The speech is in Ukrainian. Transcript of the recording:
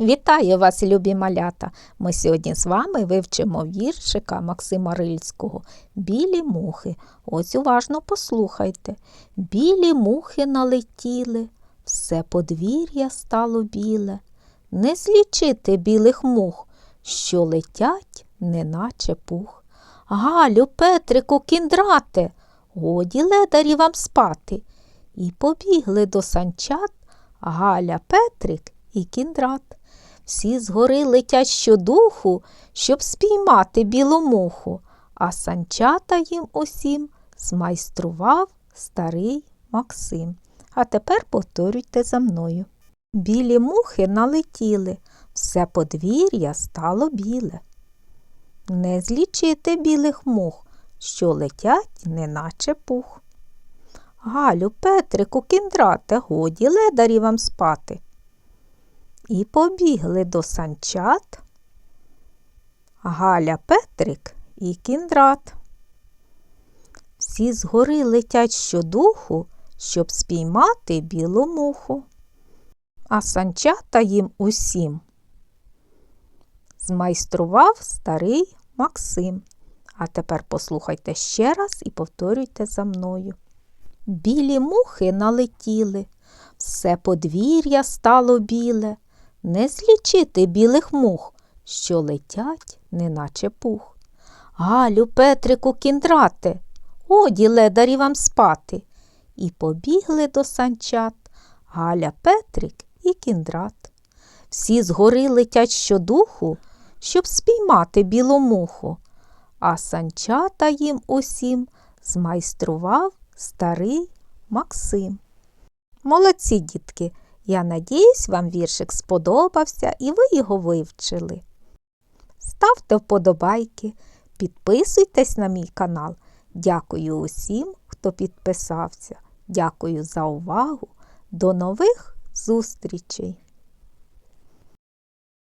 Вітаю вас, любі малята! Ми сьогодні з вами вивчимо віршика Максима Рильського Білі мухи. Ось уважно послухайте. Білі мухи налетіли, все подвір'я стало біле. Не злічити білих мух, що летять, неначе пух. Галю, Петрику, кіндрате, годі ледарі вам спати. І побігли до санчат Галя, Петрик і кіндрат. Всі згори летять щодуху, щоб спіймати білу муху, а санчата їм усім змайстрував старий Максим. А тепер повторюйте за мною. Білі мухи налетіли, все подвір'я стало біле. Не злічити білих мух, що летять, неначе пух. Галю, Петрику, кіндрате, годі ледарі вам спати. І побігли до санчат Галя Петрик і кіндрат. Всі згори летять щодуху, щоб спіймати білу муху. А санчата їм усім змайстрував старий Максим. А тепер послухайте ще раз і повторюйте за мною. Білі мухи налетіли, все подвір'я стало біле, не злічити білих мух, що летять, неначе пух. Галю, Петрику, кіндрате, годі ледарі вам спати. І побігли до санчат Галя, Петрик і кіндрат. Всі згори летять щодуху, щоб спіймати білу муху, а санчата їм усім змайстрував старий Максим. Молодці, дітки! Я надіюсь, вам віршик сподобався і ви його вивчили. Ставте вподобайки, підписуйтесь на мій канал. Дякую усім, хто підписався. Дякую за увагу. До нових зустрічей!